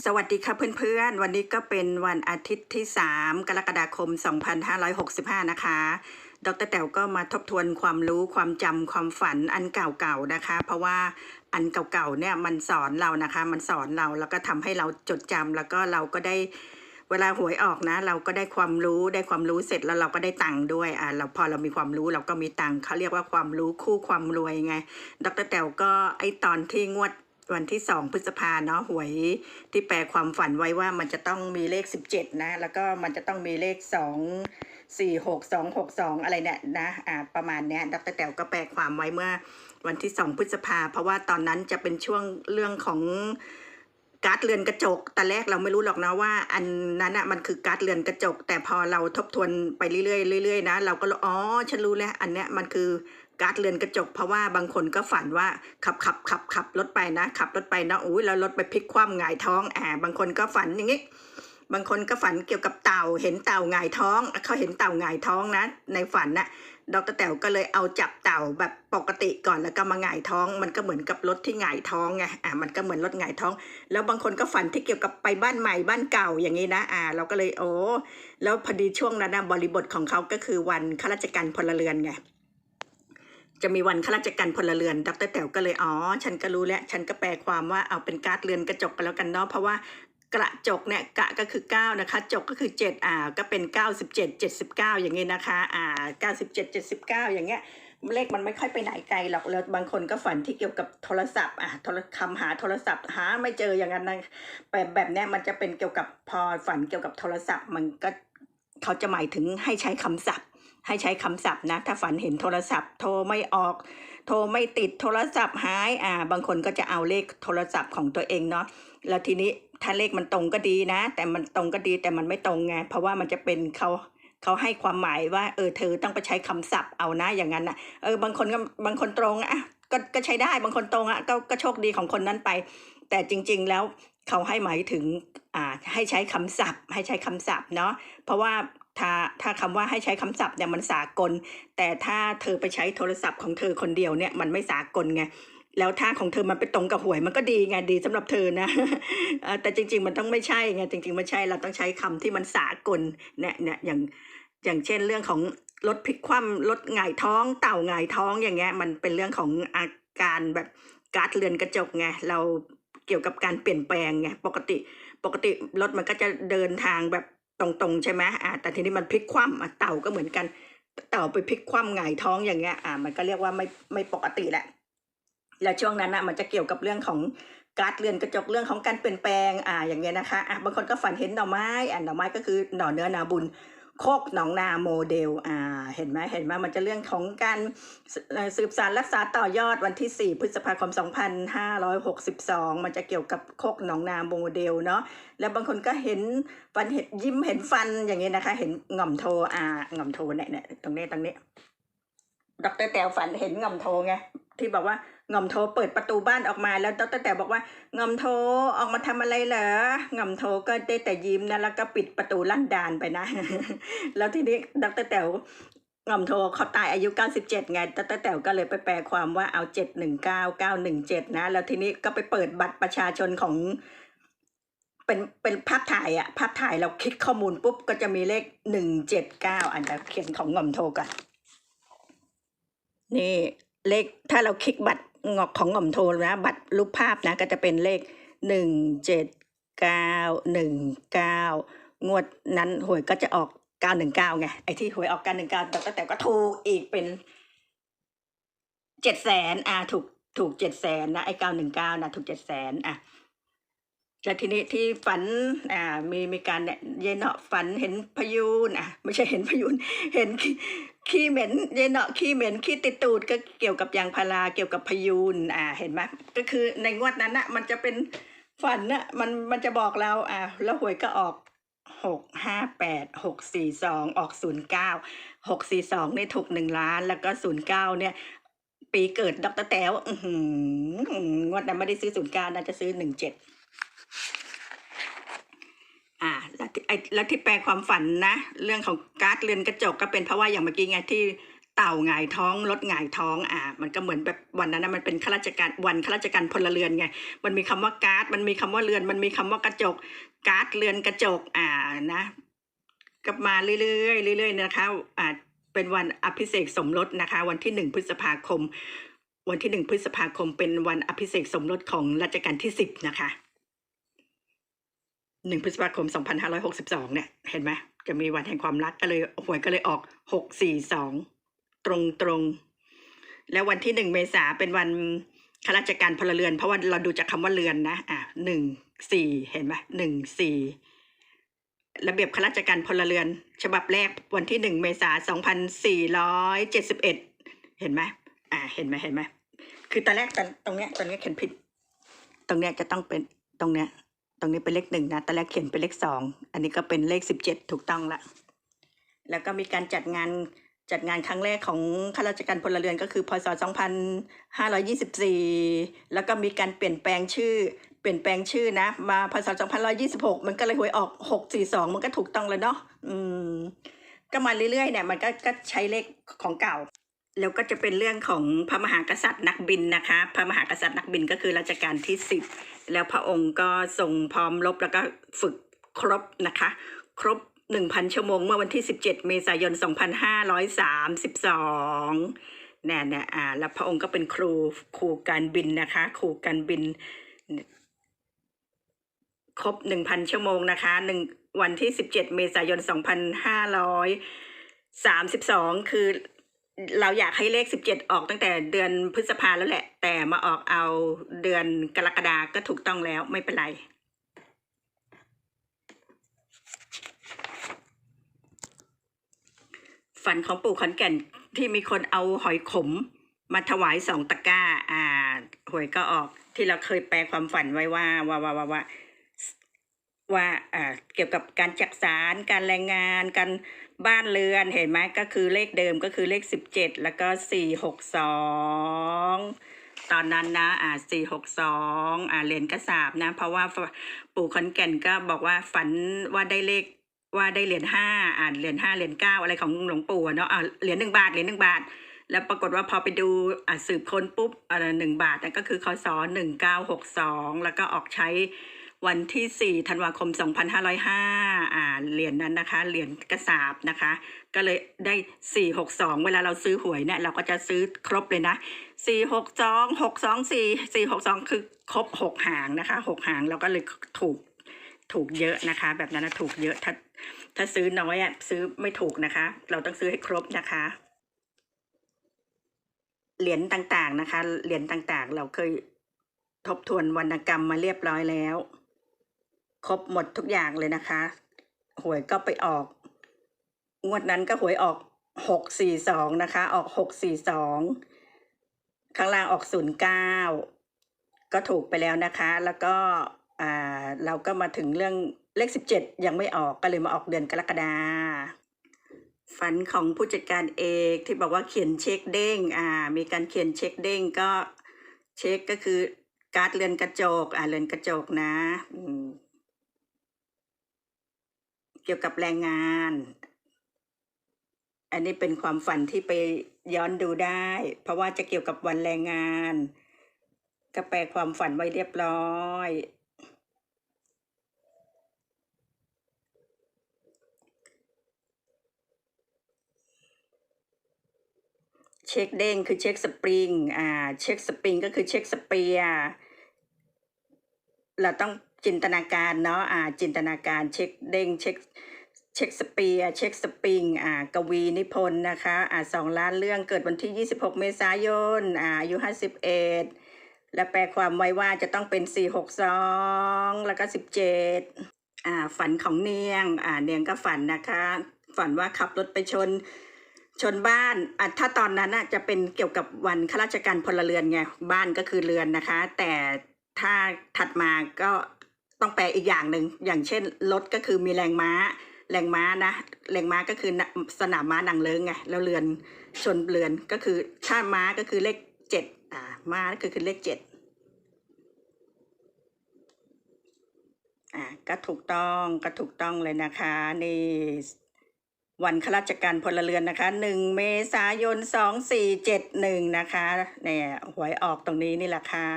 สวัสดีค่ะเพื่อนๆ วันนี้ก็เป็นวันอาทิตย์ที่ 3 กรกฎาคม 2565 นะคะ ดรแต๋วก็มาทบทวนความรู้ความจำความฝันอันเก่าๆนะคะ เพราะว่าอันเก่าๆเนี่ยมันสอนเรานะคะ มันสอนเราแล้วก็ทำให้เราจดจำแล้วก็เราก็ได้เวลาหวยออกนะ เราก็ได้ความรู้ได้ความรู้เสร็จแล้วเราก็ได้ตังค์ด้วยอ่าเราพอเรามีความรู้เราก็มีตังค์เขาเรียกว่าความรู้คู่ความรวยไง ดรแต๋วก็ไอตอนที่งวด วันที่สองพฤษภาเนาะหวยที่แปลความฝันไว้ว่ามันจะต้องมีเลขสิบเจ็ดนะ แล้วก็มันจะต้องมีเลขสองสี่หกสองหกสองอะไรเนี่ยนะอ่าประมาณเนี้ยดรแต๋วก็แปลความไว้เมื่อวันที่สองพฤษภา เพราะว่าตอนนั้นจะเป็นช่วงเรื่องของการ์ดเรือนกระจกแต่แรกเราไม่รู้หรอกนะว่า อันนั้นอะมันคือการ์ดเรือนกระจก แต่พอเราทบทวนไปเรื่อยๆเรื่อยๆนะเราก็อ๋อฉันรู้แล้วอันเนี้ยมันคือ การ์ดเรือนกระจกเพราะว่าบางคนก็ฝันว่าขับขับขับขับรถไปนะขับรถไปนะอุ้ยแล้วรถไปพลิกคว่ำหงายท้องอ่าบางคนก็ฝันอย่างนี้บางคนก็ฝันเกี่ยวกับเต่าเห็นเต่าหงายท้องเขาเห็นเต่าหงายท้องนะในฝันนะดรแต๋วก็เลยเอาจับเต่าแบบปกติก่อนแล้วก็มาหงายท้อง มันก็เหมือนกับรถที่หงายท้องไงอ่ามันก็เหมือนรถหงายท้อง แล้วบางคนก็ฝันที่เกี่ยวกับไปบ้านใหม่บ้านเก่าอย่างนี้นะอ่า เราก็เลยโอ้แล้วพอดีช่วงนั้นนะบริบทของเขาก็คือวันข้าราชการพลเรือนไง จะมีวันข้าราชการพลเรือน ดรแต๋วก็เลยอ๋อ ฉันก็รู้แล้ว ฉันก็แปลความว่าเอาเป็นการ์ดเรือนกระจกไปแล้วกันเนาะ เพราะว่ากระจกเนี่ยกะก็คือ 9 นะคะ จกก็คือ 7 อ่า ก็เป็น 97 79 อย่างงี้นะคะ อ่า 97 79 อย่างเงี้ยเลขมันไม่ค่อยไปไหนไกลหรอกแล้วบางคนก็ฝันที่เกี่ยวกับโทรศัพท์อะโทรคำหาโทรศัพท์หาไม่เจออย่างนั้นนะแบบแบบเนี้ยมันจะเป็นเกี่ยวกับพอฝันเกี่ยวกับโทรศัพท์ มันก็เขาจะหมายถึงให้ใช้คำศัพท์ ให้ใช้คำศัพท์นะ ถ้าฝันเห็นโทรศัพท์ โทรไม่ออก โทรไม่ติดโทรศัพท์หายอ่า บางคนก็จะเอาเลขโทรศัพท์ของตัวเองเนาะแล้วทีนี้ถ้าเลขมันตรงก็ดีนะ แต่มันตรงก็ดีแต่มันไม่ตรงไงเพราะว่ามันจะเป็นเขาเขาให้ความหมายว่าเออเธอต้องไปใช้คำศัพท์เอานะอย่างนั้นอะเออบางคนก็บางคนตรงอะก็ก็ใช้ได้บางคนตรงอะก็ก็โชคดีของคนนั้นไป แต่จริง ๆแล้วเขาให้หมายถึงอ่าให้ใช้คำศัพท์ ให้ใช้คำศัพท์เนาะเพราะว่า ถ้าถ้าคำว่าให้ใช้คำศัพท์เนี่ยมันสากล แต่ถ้าเธอไปใช้โทรศัพท์ของเธอคนเดียวเนี่ยมันไม่สากลไงแล้วถ้าของเธอมันไปตรงกับหวยมันก็ดีไงดีสำหรับเธอนะเอ่อแต่จริง ๆ มันต้องไม่ใช่ไงจริงๆไม่ใช่เราต้องใช้คำที่มันสากลเนี่ยเนี่ยอย่างอย่างเช่นเรื่องของรถพลิกคว่ำรถหงายท้อง เต่าหงายท้องอย่างเงี้ยมันเป็นเรื่องของอาการแบบการ์ดเรือนกระจกไงเราเกี่ยวกับการเปลี่ยนแปลงไงปกติปกติรถมันก็จะเดินทางแบบ ตรงๆใช่ไหมอ่าแต่ทีนี้มันพลิกคว่ำอะเต่าก็เหมือนกัน เต่าไปพลิกคว่ำหงายท้องอย่างเงี้ยอ่ามันก็เรียกว่าไม่ไม่ปกติแหละแล้วช่วงนั้นนะมันจะเกี่ยวกับเรื่องของการ์ดเรือนกระจกเรื่องของการเปลี่ยนแปลงอ่าอย่างเงี้ยนะคะอะบางคนก็ฝันเห็นหน่อไม้อ่าหน่อไม้ก็คือหน่อเนื้อนาบุญ โคกหนองนาโมเดลอ่าเห็นไหมเห็นไหมมันจะเรื่องของการสืบสารรักษาต่อยอดวันที่ 4 พฤษภาคม 2562 มันจะเกี่ยวกับโคกหนองนาโมเดลเนาะแล้วบางคนก็เห็นฟันเห็นยิ้มเห็นฟันอย่างเงี้ยนะคะ เห็นง่อมโทอ่าง่อมโทเนี่ยเนี่ยตรงนี้ตรงนี้ดรแต๋วฝันเห็นง่อมโทไง ที่บอกว่าง่อมโทเปิดประตูบ้านออกมาแล้วดรแต๋วบอกว่าง่อมโทออกมาทำอะไรเหรอง่อมโทก็ได้แต่ยิ้มนะแล้วก็ปิดประตูลั่นดานไปนะ แล้วทีนี้ดรแต๋วง่อมโทเขาตายอายุ 97 ไงดรแต๋วก็เลยไปแปลความว่าเอา 719 917 นะ แล้วทีนี้ก็ไปเปิดบัตรประชาชนของเป็นเป็นภาพถ่ายอะภาพถ่ายเราคลิกข้อมูลปุ๊บก็จะมีเลขหนึ่งเจ็ดเก้าอันจะเขียนของง่อมโทก่อนนี่ เลขถ้าเราคลิกบัตรงอกของง่อมโทนะบัตรรูปภาพนะก็จะเป็นเลขหนึ่งเจ็ดเก้าหนึ่งเก้างวดนั้นหวยก็จะออกเก้าหนึ่งเก้าไงไอ้ที่หวยออกเก้าหนึ่งเก้าแต่แต่ก็ถูกอีกเป็นเจ็ดแสนอ่าถูกถูกเจ็ดแสนนะไอ้เก้าหนึ่งเก้านะถูกเจ็ดแสนอะแล้วทีนี้ที่ฝันอ่ามีมีการเนี่ยเยายเนาะฝันเห็นพยูนอะไม่ใช่เห็นพยูนเห็น ขี้เหม็นเยายเนาะขี้เหม็นขี้ติดตูดก็เกี่ยวกับยางพาราเกี่ยวกับพยูนอ่าเห็นไหมก็คือในงวดนั้นน่ะมันจะเป็นฝันน่ะมันมันจะบอกเราอ่าแล้วหวยก็ออกหกห้าแปดหกสี่สองออกศูนย์เก้าหกสี่สองนี่ถูกหนึ่งล้าน แล้วก็ศูนย์เก้าเนี่ยปีเกิดดรแต๋วอือหืองวดนั้นไม่ได้ซื้อศูนย์เก้าน่าจะซื้อหนึ่งเจ็ด อ่าแล้วที่ไอ้แล้วที่แปลความฝันนะ เรื่องของการ์ดเรือนกระจกก็เป็นเพราะว่าอย่างเมื่อกี้ไงที่เต่าหงายท้องรถหงายท้องอ่ามันก็เหมือนแบบวันนั้นนะมันเป็นข้าราชการวันข้าราชการพลเรือนไงมันมีคำว่าการ์ดมันมีคำว่าเรือนมันมีคำว่ากระจก การ์ดเรือนกระจกอ่านะกลับมาเรื่อยๆเรื่อยๆนะคะอ่าเป็นวันอภิเษกสมรสนะคะ วันที่หนึ่งพฤษภาคม วันที่หนึ่งพฤษภาคมเป็นวันอภิเษกสมรสของรัชกาลที่สิบนะคะ หนึ่งพฤษภาคมสองพันห้าร้อยหกสิบสองเนี่ย เห็นไหมจะมีวันแห่งความรักก็เลยหวยก็เลยออกหกสี่สองตรงตรงแล้ววันที่หนึ่งเมษาเป็นวันข้าราชการพลเรือน เพราะว่าเราดูจากคำว่าเรือนนะ อะหนึ่งสี่เห็นไหมหนึ่งสี่ระเบียบข้าราชการพลเรือน ฉบับแรกวันที่หนึ่งเมษาสองพันสี่ร้อยเจ็ดสิบเอ็ดเห็นไหมอ่าเห็นไหมเห็นไหมคือตอนแรกตอนตรงเนี้ยตรงเนี้ยเขียนผิด ตรงเนี้ยจะต้องเป็นตรงเนี้ย ตรงนี้เป็นเลขหนึ่งนะตอนแรกเขียนเป็นเลขสองอันนี้ก็เป็นเลขสิบเจ็ดถูกต้องละ แล้วก็มีการจัดงานจัดงานครั้งแรกของข้าราชการพลเรือนก็คือพศ 2524 แล้วก็มีการเปลี่ยนแปลงชื่อ เปลี่ยนแปลงชื่อนะ มาพศ 2526 มันก็เลยหวยออก 642 มันก็ถูกต้องแล้วเนาะ อืม ก็มาเรื่อยๆเนี่ย มันก็ก็ใช้เลขของเก่า แล้วก็จะเป็นเรื่องของพระมหากษัตริย์นักบินนะคะ พระมหากษัตริย์นักบินก็คือรัชกาลที่สิบแล้วพระองค์ก็ทรงพร้อมรบแล้วก็ฝึกครบนะคะ ครบ 1,000 ชั่วโมง เมื่อวันที่ 17 เมษายน 2532เนี่ยเนี่ยอ่าแล้วพระองค์ก็เป็นครูครูการบินนะคะ ครูการบิน ครบ 1,000 ชั่วโมงนะคะหนึ่งวันที่ 17 เมษายน 2532 คือ เราอยากให้เลข17ออกตั้งแต่เดือนพฤษภาแล้วแหละ แต่มาออกเอาเดือนกรกฎาก็ถูกต้องแล้วไม่เป็นไร ฝันของปู่ขอนแก่นที่มีคนเอาหอยขม มาถวายสองตะกร้า อ่า หวยก็ออกที่เราเคยแปลความฝันไว้ว่าว่าว่าว่าว่า ว่าเกี่ยวกับการจักสารการแรงงาน การบ้านเรือนเห็นไหมก็คือเลขเดิมก็คือเลขสิบเจ็ดแล้วก็สี่หกสองตอนนั้นนะอ่าสี่หกสองอ่าเหรียญกระสาบนะ เพราะว่าปู่ขอนแก่นก็บอกว่าฝันว่าได้เลขว่าได้เหรียญห้าอ่าเหรียญห้าเหรียญเก้าอะไรของหลวงปู่เนาะอ่าเหรียญหนึ่งบาทเหรียญหนึ่งบาท แล้วปรากฏว่าพอไปดูอ่าสืบค้นปุ๊บอ่าหนึ่งบาทนั่นก็คือคศหนึ่งเก้าหกสองแล้วก็ออกใช้ วันที่สี่ธันวาคมสองพันห้าร้อยห้าอ่าเหรียญนั้นนะคะ เหรียญกระสาบนะคะ ก็เลยได้สี่หกสองเวลาเราซื้อหวยเนี่ย เราก็จะซื้อครบเลยนะสี่หกสองหกสองสี่สี่หกสองคือครบหกหางนะคะหกหางเราก็เลยถูกถูกเยอะนะคะ แบบนั้นนะถูกเยอะถ้าถ้าซื้อน้อยอะซื้อไม่ถูกนะคะ เราต้องซื้อให้ครบนะคะเหรียญต่างๆนะคะ เหรียญต่างๆ เราเคยทบทวนวรรณกรรมมาเรียบร้อยแล้ว ครบหมดทุกอย่างเลยนะคะ หวยก็ไปออก งวดนั้นก็หวยออกหกสี่สองนะคะ ออกหกสี่สองข้างล่างออกศูนย์เก้าก็ถูกไปแล้วนะคะ แล้วก็อ่าเราก็มาถึงเรื่องเลขสิบเจ็ดยังไม่ออกก็เลยมาออกเดือนกรกฎาฝันของผู้จัดการเอกที่บอกว่าเขียนเช็คเด้งอ่า มีการเขียนเช็คเด้งก็เช็คก็คือการ์ดเรือนกระจกอ่าเรือนกระจกนะ เกี่ยวกับแรงงาน อันนี้เป็นความฝันที่ไปย้อนดูได้ เพราะว่าจะเกี่ยวกับวันแรงงานก็แปลความฝันไว้เรียบร้อยเช็คเด้งคือเช็คสปริง อ่า เช็คสปริงก็คือเช็คสเปีย เราต้อง จินตนาการเนาะอ่าจินตนาการเช็คเด้งเช็คเช็คสเปียร์เช็คสปริงอ่ากวีนิพนธ์นะคะอ่าสองล้านเรื่องเกิดวันที่ 26 เมษายนอ่าอายุ 51 และแปลความไว้ว่าจะต้องเป็น 462 แล้วก็ 17อ่าฝันของเนียงอ่าเนียงก็ฝันนะคะ ฝันว่าขับรถไปชนชนบ้านอะถ้าตอนนั้นน่ะจะเป็นเกี่ยวกับวันข้าราชการพลเรือนไงบ้านก็คือเรือนนะคะ แต่ถ้าถัดมาก็ ต้องแปลอีกอย่างหนึ่งอย่างเช่นรถก็คือมีแรงม้า แรงม้านะแรงม้าก็คือสนามม้านังเลิงไงแล้วเรือนชนเรือนก็คือถ้าม้าก็คือเลขเจ็ดอ่าม้าก็คือเลขเจ็ดอ่าก็ถูกต้องก็ถูกต้องเลยนะคะนี่วันข้าราชการพลเรือนนะคะหนึ่งเมษายนสองสี่เจ็ดหนึ่งนะคะเนี่ยหวยออกตรงนี้นี่แหละค่ะ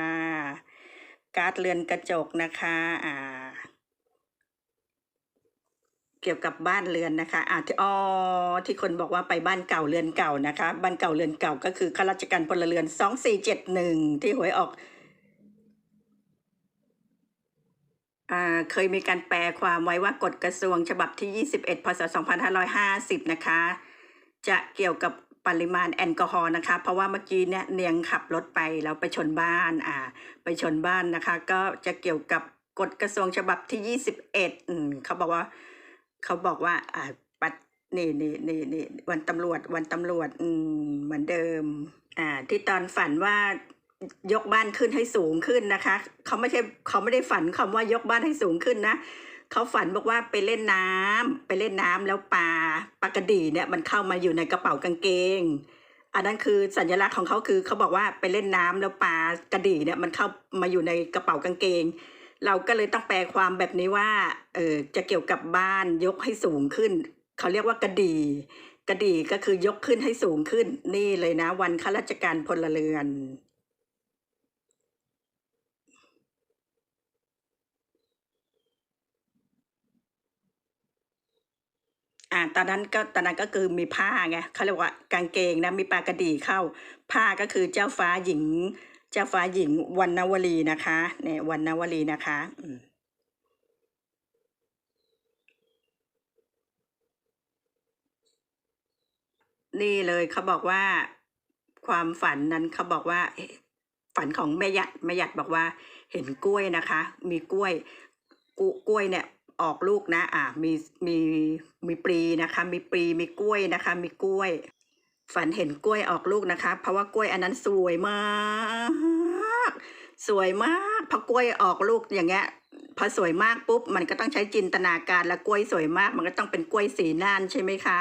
การ์ดเรือนกระจกนะคะอ่าเกี่ยวกับบ้านเรือนนะคะอ่าที่อ๋อที่คนบอกว่าไปบ้านเก่าเรือนเก่านะคะ บ้านเก่าเรือนเก่าก็คือข้าราชการพลเรือนสองสี่เจ็ดหนึ่งที่หวยออกอ่าเคยมีการแปลความไว้ว่ากฎกระทรวงฉบับที่ 21 พศ 2550 นะคะ จะเกี่ยวกับ ปริมาณแอลกอฮอล์นะคะ เพราะว่าเมื่อกี้เนี่ยเนียงขับรถไปแล้วไปชนบ้านอ่าไปชนบ้านนะคะ ก็จะเกี่ยวกับกฎกระทรวงฉบับที่ 21อืมเขาบอกว่าเขาบอกว่าอ่าปัดนี่นี่นี่นี่วันตำรวจวันตำรวจอืมเหมือนเดิมอ่าที่ตอนฝันว่ายกบ้านขึ้นให้สูงขึ้นนะคะ เขาไม่ใช่เขาไม่ได้ฝันคำว่ายกบ้านให้สูงขึ้นนะ เขาฝันบอกว่าไปเล่นน้ำไปเล่นน้ำแล้วปลาปลากระดีเนี่ยมันเข้ามาอยู่ในกระเป๋ากางเกง อันนั้นคือสัญลักษณ์ของเขาคือเขาบอกว่าไปเล่นน้ำแล้วปลากระดีเนี่ยมันเข้ามาอยู่ในกระเป๋ากางเกง เราก็เลยต้องแปลความแบบนี้ว่าเออจะเกี่ยวกับบ้านยกให้สูงขึ้น เขาเรียกว่ากระดีกระดีก็คือยกขึ้นให้สูงขึ้นนี่เลยนะ วันข้าราชการพลเรือน อ่าตอนนั้นก็ตอนนั้นก็คือมีผ้าไงเขาเรียกว่ากางเกงนะมีปากระดีเข้า ผ้าก็คือเจ้าฟ้าหญิง เจ้าฟ้าหญิงวรรณวลีนะคะเนี่ยวรรณวลีนะคะอืมนี่เลยเขาบอกว่าความฝันนั้นเขาบอกว่า ฝันของแม่หยัดแม่หยัดบอกว่า เห็นกล้วยนะคะ มีกล้วยกล้วยเนี่ย ออกลูกนะอ่ามีมีมีปลีนะคะ มีปลีมีกล้วยนะคะ มีกล้วย ฝันเห็นกล้วยออกลูกนะคะ เพราะว่ากล้วยอันนั้นสวยมาก สวยมากพอกล้วยออกลูกอย่างเงี้ยพอสวยมากปุ๊บมันก็ต้องใช้จินตนาการแล้วกล้วยสวยมาก มันก็ต้องเป็นกล้วยสีน่านใช่ไหมคะ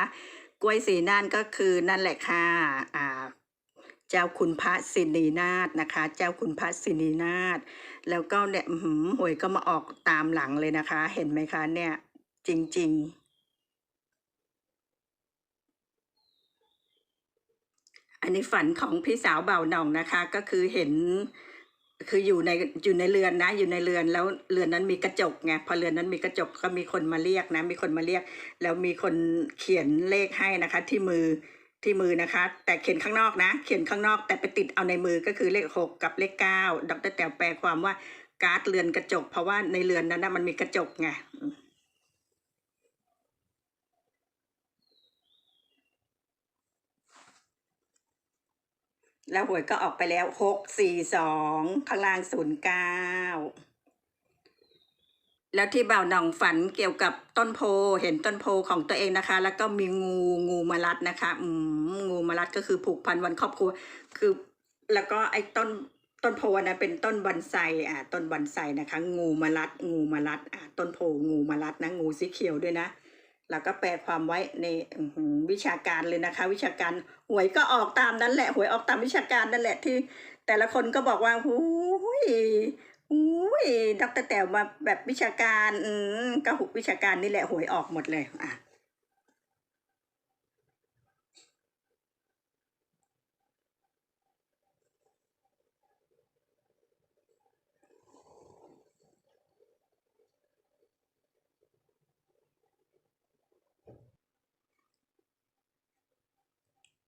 กล้วยสีน่านก็คือนั่นแหละค่ะอ่า จ้าคุณพระสินีนาถนะคะ เจ้าคุณพระสินีนาถแล้วก็เนี่ยหือหวยก็มาออกตามหลังเลยนะคะ เห็นไหมคะเนี่ย จริง ๆ อันนี้ฝันของพี่สาวเบาหน่องนะคะ ก็คือเห็น คืออยู่ในอยู่ในเรือนนะ อยู่ในเรือนแล้วเรือนนั้นมีกระจกไงพอเรือนนั้นมีกระจกก็มีคนมาเรียกนะ มีคนมาเรียก แล้วมีคนเขียนเลขให้นะคะ ที่มือ ที่มือนะคะ แต่เขียนข้างนอกนะ เขียนข้างนอกแต่ไปติดเอาในมือก็คือเลขหกกับเลขเก้าดรแต๋วแปลความว่าการ์ดเรือนกระจก เพราะว่าในเรือนนั้นนะมันมีกระจกไงแล้วหวยก็ออกไปแล้วหกสี่สองข้างล่างศูนย์เก้า แล้วที่บ่าวหนองฝันเกี่ยวกับต้นโพเห็นต้นโพของตัวเองนะคะ แล้วก็มีงูงูมารัดนะคะอืมงูมารัดก็คือผูกพันวันครอบครัว คือ แล้วก็ไอ้ต้นต้นโพนะเป็นต้นบอนไซอ่าต้นบอนไซนะคะ งูมารัด งูมารัดอ่าต้นโพงูมารัดนะงูสีเขียวด้วยนะแล้วก็แปลความไว้ในวิชาการเลยนะคะ วิชาการหวยก็ออกตามนั้นแหละหวยออกตามวิชาการนั่นแหละที่ แต่ละคนก็บอกว่าหูย อุ้ยดรแต๋วมาแบบวิชาการ อืมก็หุกวิชาการนี่แหละหวยออกหมดเลย อะ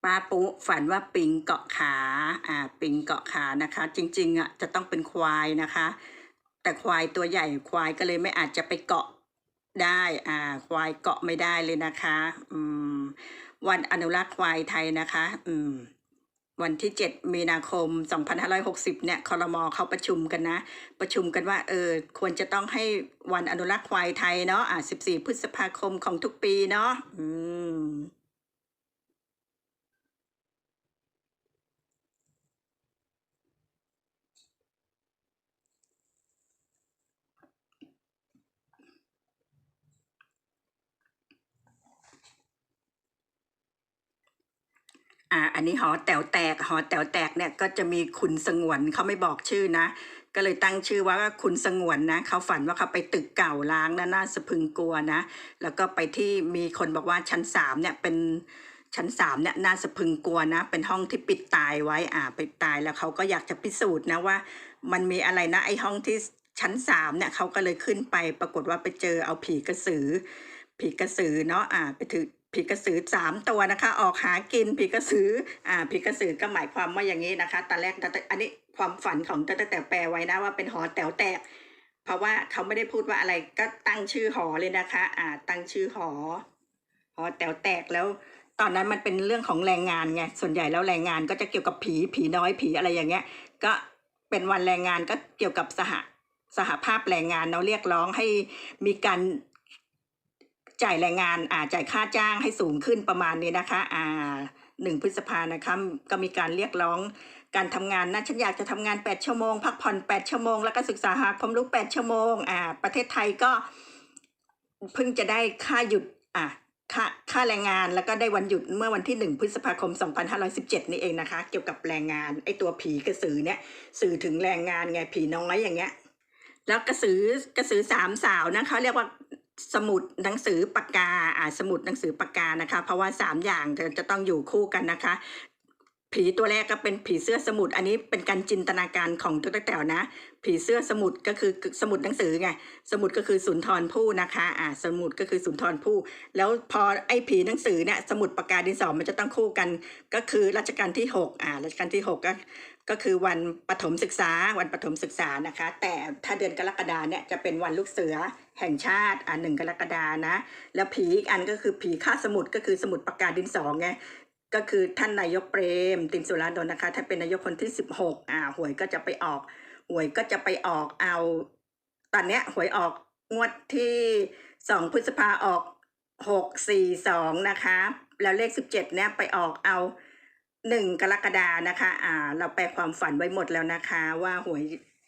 ป้าปุ๊ฝันว่าปิงเกาะขาอ่าปิงเกาะขานะคะ จริงๆอะจะต้องเป็นควายนะคะ แต่ควายตัวใหญ่ควายก็เลยไม่อาจจะไปเกาะได้อ่าควายเกาะไม่ได้เลยนะคะอืมวันอนุรักษ์ควายไทยนะคะอืมวันที่ 7 มีนาคม 2560 เนี่ยคอรมอเขาประชุมกันนะ ประชุมกันว่าเออควรจะต้องให้วันอนุรักษ์ควายไทยเนาะอ่า14 พฤษภาคมของทุกปีเนาะอืม อันนี้หอแต๋วแตกหอแต๋วแตกเนี่ยก็จะมีคุณสงวนเขาไม่บอกชื่อนะ ก็เลยตั้งชื่อว่าคุณสงวนนะเขาฝันว่าเขาไปตึกเก่าล้างนะน่าสะพึงกลัวนะ แล้วก็ไปที่มีคนบอกว่าชั้นสามเนี่ยเป็นชั้นสามเนี่ยน่าสะพึงกลัวนะ เป็นห้องที่ปิดตายไว้อ่าปิดตายแล้วเขาก็อยากจะพิสูจน์นะว่า มันมีอะไรนะไอห้องที่ชั้นสามเนี่ยเขาก็เลยขึ้นไปปรากฏว่าไปเจอเอาผีกระสือผีกระสือเนาะอ่าไปถือ ผีกระสือสามตัวนะคะ ออกหากินผีกระสืออ่าผีกระสือก็หมายความว่าอย่างนี้นะคะตอนแรกแต่อันนี้ความฝันของแต่แต่แปลไว้นะว่าเป็นหอแต๋วแตก เพราะว่าเขาไม่ได้พูดว่าอะไรก็ตั้งชื่อหอเลยนะคะอ่าตั้งชื่อหอหอแต๋วแตกแล้วตอนนั้นมันเป็นเรื่องของแรงงานไง ส่วนใหญ่แล้วแรงงานก็จะเกี่ยวกับผี ผีน้อย ผีอะไรอย่างเงี้ย ก็เป็นวันแรงงานก็เกี่ยวกับสหสหภาพแรงงานเราเรียกร้องให้มีการ จ่ายแรงงานอ่าจ่ายค่าจ้างให้สูงขึ้นประมาณนี้นะคะอ่าหนึ่งพฤษภานะคะก็มีการเรียกร้องการทำงานนะฉันอยากจะทำงานแปดชั่วโมง พักผ่อนแปดชั่วโมง แล้วก็ศึกษาหาความรู้แปดชั่วโมงอ่าประเทศไทยก็เพิ่งจะได้ค่าหยุดอะค่าค่าแรงงานแล้วก็ได้วันหยุดเมื่อวันที่หนึ่งพฤษภาคม 2517 นี่เองนะคะ เกี่ยวกับแรงงานไอตัวผีกระสือเนี่ยสื่อถึงแรงงานไงผีน้อยอย่างเงี้ยแล้วกระสือกระสือสามสาวนะเขาเรียกว่า สมุดหนังสือปากกาอ่าสมุดหนังสือปากกานะคะ เพราะว่าสามอย่างจะต้องอยู่คู่กันนะคะผีตัวแรกก็เป็นผีเสื้อสมุดอันนี้เป็นการจินตนาการของตุ๊กแต๋วนะ ผีเสื้อสมุดก็คือสมุดหนังสือไงสมุดก็คือสุนทรภู่นะคะอ่าสมุดก็คือสุนทรภู่แล้วพอไอ้ผีหนังสือเนี่ยสมุดปากกาดินสอมันจะต้องคู่กัน ก็คือรัชกาลที่หกอ่ารัชกาลที่หก ก็คือวันปฐมศึกษาวันปฐมศึกษานะคะ แต่ถ้าเดือนกรกฎาเนี่ยจะเป็นวันลูกเสือแห่งชาติอ่าหนึ่งกรกฎานะ แล้วผีอีกอันก็คือผีฆ่าสมุดก็คือสมุดปากกาดินสองไงก็คือท่านนายกเปรม ตินสุรานนท์นะคะถ้านเป็นนายกคนที่สิบหกอ่าหวยก็จะไปออกหวยก็จะไปออกเอา ตอนเนี้ยหวยออกงวดที่สองพฤษภาออกหกสี่สองนะคะ แล้วเลขสิบเจ็ดเนี่ยไปออกเอา หนึ่งกรกฎานะคะอ่าเราแปลความฝันไว้หมดแล้วนะคะ ว่าหวย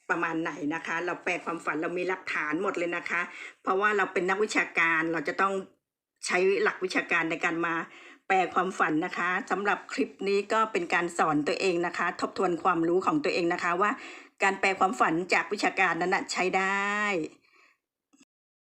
ประมาณไหนนะคะ เราแปลความฝันเรามีหลักฐานหมดเลยนะคะ เพราะว่าเราเป็นนักวิชาการเราจะต้องใช้หลักวิชาการในการมาแปลความฝันนะคะสำหรับคลิปนี้ก็เป็นการสอนตัวเองนะคะ ทบทวนความรู้ของตัวเองนะคะว่า การแปลความฝันจากวิชาการนั้นใช้ได้